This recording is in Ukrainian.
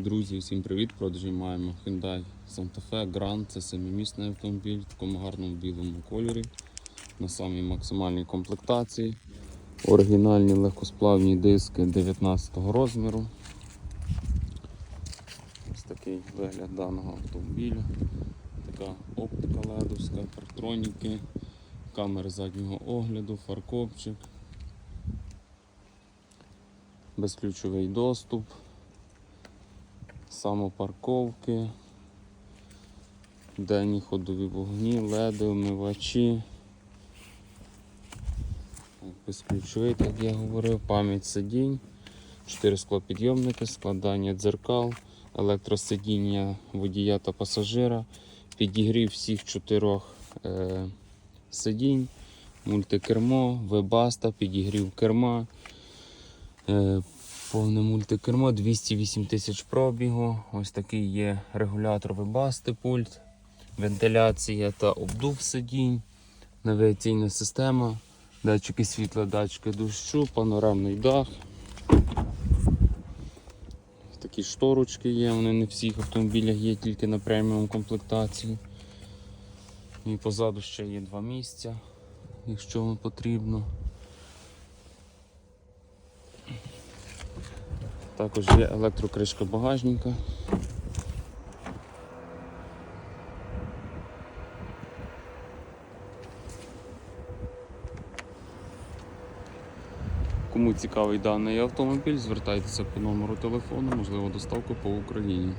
Друзі, всім привіт! Продажі маємо Hyundai Santa Fe Grand. Це семимісний автомобіль в такому гарному білому кольорі. На самій максимальній комплектації. Оригінальні легкосплавні диски 19 розміру. Ось такий вигляд даного автомобіля. Така оптика ледовська, парктроніки, камери заднього огляду, фаркопчик, безключовий доступ самопарковки, денні ходові вогні, леди, омивачі. Безключовий, так я говорив, пам'ять сидінь, 4 склопідйомники, складання дзеркал, електросидіння водія та пасажира, підігрів всіх чотирьох е, сидінь, мультикермо, вебаста, підігрів керма. Е, Повне мультикермо, 208 тисяч пробігу. Ось такий є регулятор вибасти пульт, вентиляція та обдув сидінь, навігаційна система, датчики світла, датчики дощу, панорамний дах. Такі шторочки є, вони не в всіх автомобілях є, тільки на преміум комплектації. І позаду ще є два місця, якщо вам потрібно. Також є електрокришка багажника. Кому цікавий даний автомобіль, звертайтеся по номеру телефону, можливо, доставку по Україні.